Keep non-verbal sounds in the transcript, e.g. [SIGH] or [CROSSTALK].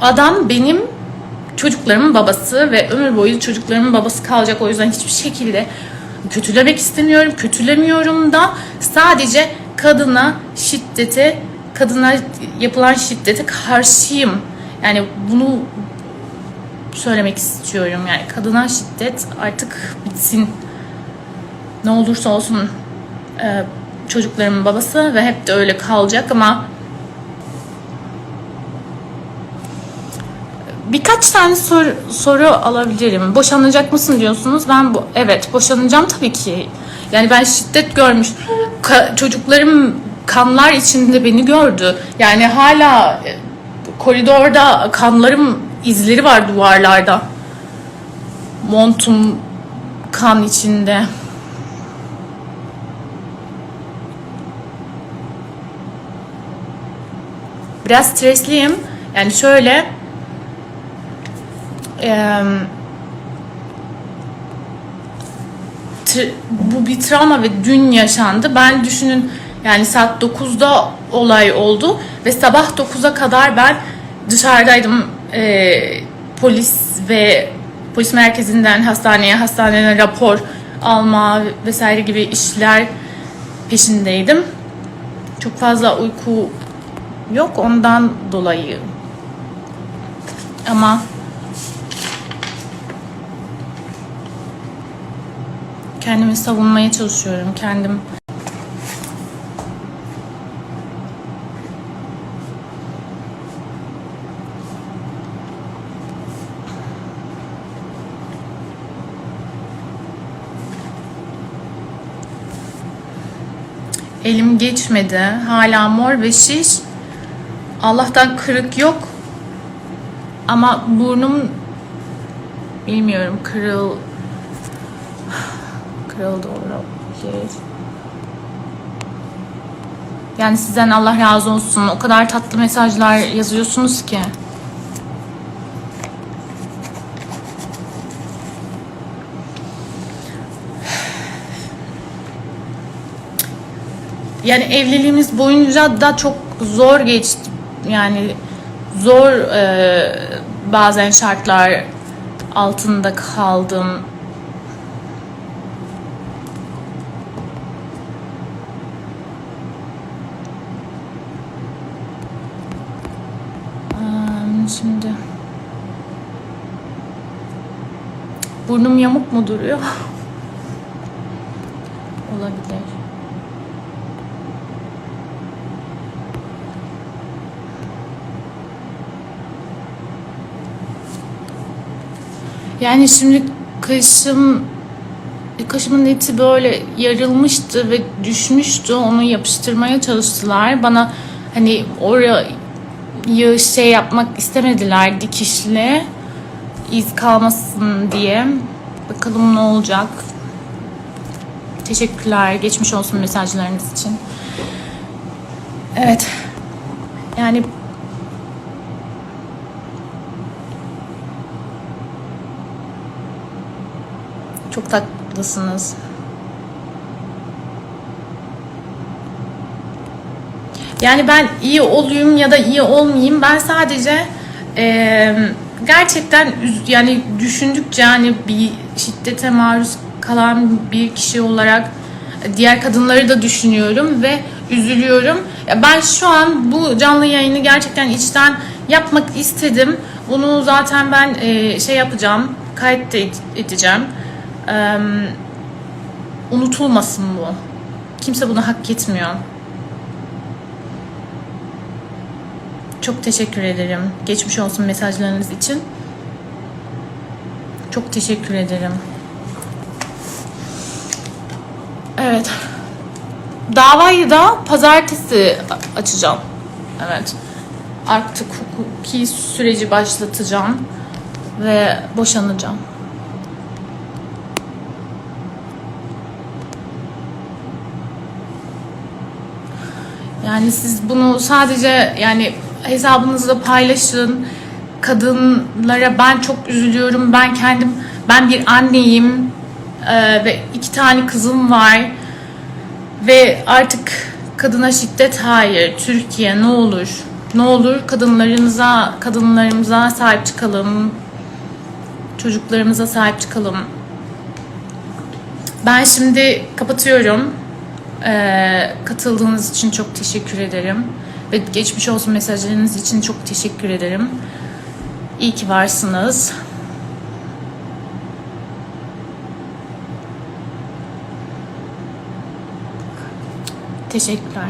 adam benim çocuklarımın babası ve ömür boyu çocuklarımın babası kalacak. O yüzden hiçbir şekilde kötülemek istemiyorum. Kötülemiyorum da sadece kadına şiddete, kadına yapılan şiddete karşıyım. Yani bunu söylemek istiyorum. Yani kadına şiddet artık bitsin. Ne olursa olsun e, çocuklarımın babası ve hep de öyle kalacak ama birkaç tane soru, soru alabilirim. Boşanacak mısın diyorsunuz. Ben bu evet boşanacağım tabii ki. Yani ben şiddet görmüş. Ka- çocuklarım kanlar içinde beni gördü. Yani hala e, koridorda kanlarım izleri var duvarlarda. Montum kan içinde. Biraz stresliyim. Yani şöyle bu bir travma ve dün yaşandı. Ben düşünün yani saat 9'da olay oldu ve sabah 9'a kadar ben dışarıdaydım. Eee, polis ve polis merkezinden hastaneye, hastaneden rapor alma vesaire gibi işler peşindeydim. Çok fazla uyku yok ondan dolayı. Ama kendimi savunmaya çalışıyorum. Kendim elim geçmedi. Hala mor ve şiş. Allah'tan kırık yok. Ama burnum bilmiyorum kırıl kırıldı olabilir. Yani sizden Allah razı olsun. O kadar tatlı mesajlar yazıyorsunuz ki. Yani evliliğimiz boyunca da çok zor geçti. Yani zor e, bazen şartlar altında kaldım. Şimdi burnum yamuk mu duruyor? [LAUGHS] Olabilir. Yani şimdi kaşım kaşımın eti böyle yarılmıştı ve düşmüştü. Onu yapıştırmaya çalıştılar. Bana hani oraya şey yapmak istemediler dikişle iz kalmasın diye. Bakalım ne olacak. Teşekkürler. Geçmiş olsun mesajlarınız için. Evet. Yani Çok tatlısınız. Yani ben iyi olayım ya da iyi olmayayım. Ben sadece eee, gerçekten yani düşündükçe hani bir şiddete maruz kalan bir kişi olarak diğer kadınları da düşünüyorum ve üzülüyorum. Ben şu an bu canlı yayını gerçekten içten yapmak istedim. Bunu zaten ben eee, şey yapacağım, kayıt da ed- edeceğim. Eee, unutulmasın bu. Kimse bunu hak etmiyor. Çok teşekkür ederim. Geçmiş olsun mesajlarınız için. Çok teşekkür ederim. Evet. Davayı da pazartesi açacağım. Evet. Artık hukuki süreci başlatacağım ve boşanacağım. Yani siz bunu sadece yani hesabınızda paylaşın. Kadınlara ben çok üzülüyorum. Ben kendim ben bir anneyim Ee, ve iki tane kızım var ve artık kadına şiddet hayır. Türkiye ne olur Ne olur kadınlarımıza, kadınlarımıza sahip çıkalım. Çocuklarımıza sahip çıkalım. Ben şimdi kapatıyorum. Ee, katıldığınız için çok teşekkür ederim. Ve geçmiş olsun mesajlarınız için çok teşekkür ederim. İyi ki varsınız. Teşekkürler.